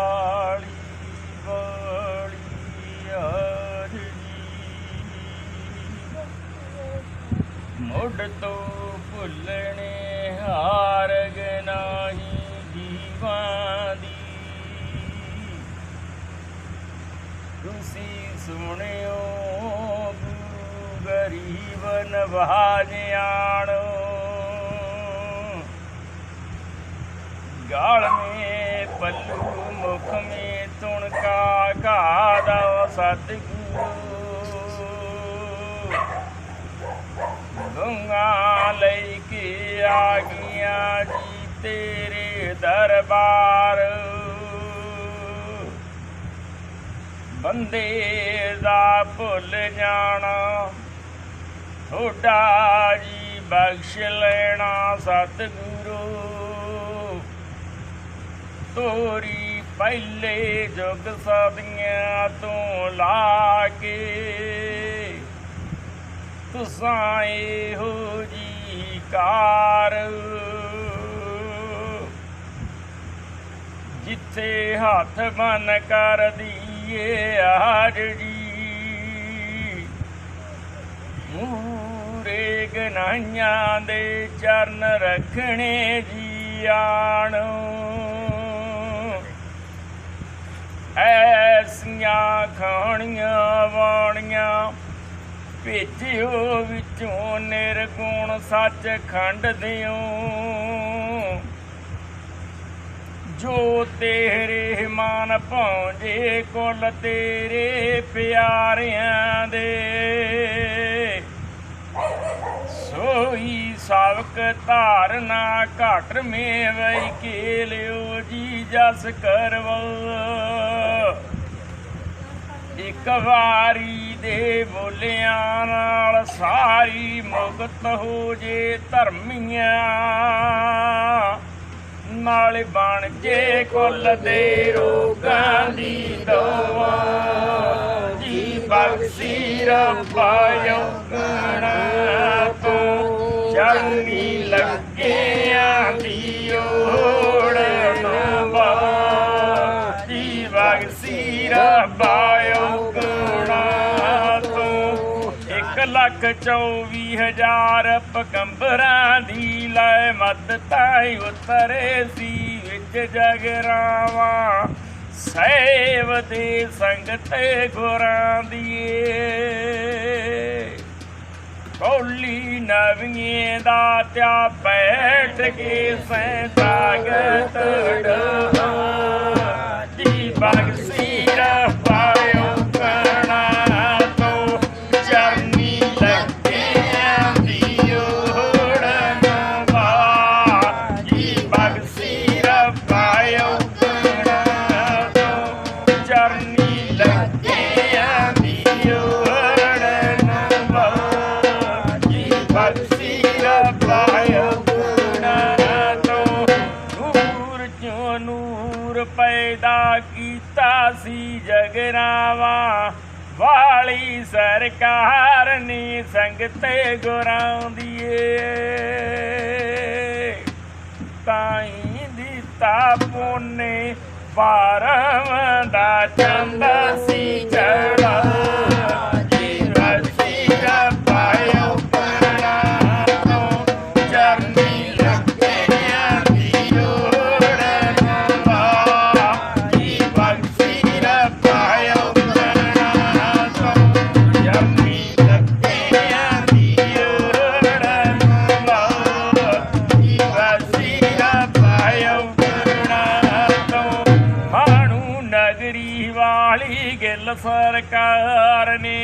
ਵਾਲੀ ਵਾਲੀ ਯਾਰ ਮੁੱਢ ਤੋਂ ਭੁੱਲਣੇ ਹਾਰਗ ਗਨਾਹੀ ਜੀਵਾਂ ਦੀ। ਤੁਸੀਂ ਸੁਣਿਓ ਗਰੀਬ ਨਵਾਜਿਆਣੋ ਗਾਲ ਮੇ ਪੱਲੂ ਤੁਣਕਾ ਘਾਦਾ ਸਤਿਗੁਰੂ। ਗੰਗਾ ਲੈ ਕੇ ਆ ਜੀ ਤੇਰੇ ਦਰਬਾਰ। ਬੰਦੇ ਦਾ ਭੁੱਲ ਜਾਣਾ, ਥੋੜਾ ਜੀ ਬਖਸ਼ ਲੈਣਾ ਸਤਿਗੁਰੂ। ਤੋਰੀ ਪਹਿਲੇ ਜੁਗ ਸਦੀਆਂ ਤੋਂ ਲਾ ਕੇ ਤੁਸਾਂ ਇਹੋ ਜੀ ਕਾਰ ਜਿੱਥੇ ਹੱਥ ਬਨ ਕਰ ਦੀਏ ਆਜੜੀ ਮੂਰੇ ਗਨਾਈਆਂ ਦੇ ਚਰਨ ਰੱਖਣੇ ਜੀ ਆਣੋ ਐਸੀਆਂ ਖਾਣੀਆਂ, ਵਾਣੀਆਂ। ਭੇਜਿਓ ਵਿੱਚੋਂ ਨਿਰਗੁਣ ਸੱਚ ਖੰਡ ਦਿਓ। ਜੋ ਤੇਰੇ ਮਾਨ ਭਾਉਂਦੇ, ਕੁਲ ਤੇਰੇ ਪਿਆਰਿਆਂ ਦੇ। ਸੋਈ ਸਾਵਕ ਧਾਰਨਾ ਘਟ ਮੇ ਵਈ ਕੇ ਲਿਓ ਜੀ ਜਸ ਕਰਵੋ ਕਵਾਰੀ ਦੇ ਬੋਲਿਆਂ ਨਾਲ ਸਾਰੀ ਮੁਕਤ ਹੋ ਜੇ ਧਰਮੀਆਂ। ਨਾਲ ਬਣ ਜੇ ਕੁੱਲ ਦੇ ਰੋਗਾਂ ਦੀ ਦਵਾ। ਜੀ ਬਖਸ਼ੀ ਰੱਬਾ ਯੋਗਣਾ ਤੋਂ ਚੰਗੀ ਲੱਗਿਆ ਲੱਖ ਚੌਵੀ ਹਜ਼ਾਰ ਪਗੰਬਰਾਂ ਦੀ ਲੈ ਮੱਤ ਤਾਈ ਉਤਰੇ ਸੀ ਵਿੱਚ ਜਗਰਾਵਾਂ। ਸੇਵ ਦੇ ਸੰਗ ਗੁਰਾਂ ਦੀਏ। ਕੋਲੀ ਨਵੀਂ ਦਾ ਤਿਆ ਬੈਠ ਕੇ ਸੈਂਤਾਗਤ ਡਾ ਬਗਸੀ ਪਾਇਓ ਕਣਾ ਨੂਰ ਚੋਂ ਨੂਰ ਪੈਦਾ ਕੀਤਾ ਸੀ ਜਗਰਾਵਾ। ਵਾਲੀ ਸਰਕਾਰ ਨੇ ਸੰਗ ਗੁਰਾਂ ਦੀਏ ਤਾਈ ਦਿੱਤਾ ਪੋਨੇ ਬਾਰਵਾਂ ਦਾ ਚੰਦ ಎಲ್ಲ ಸರ್ಕಾರನೇ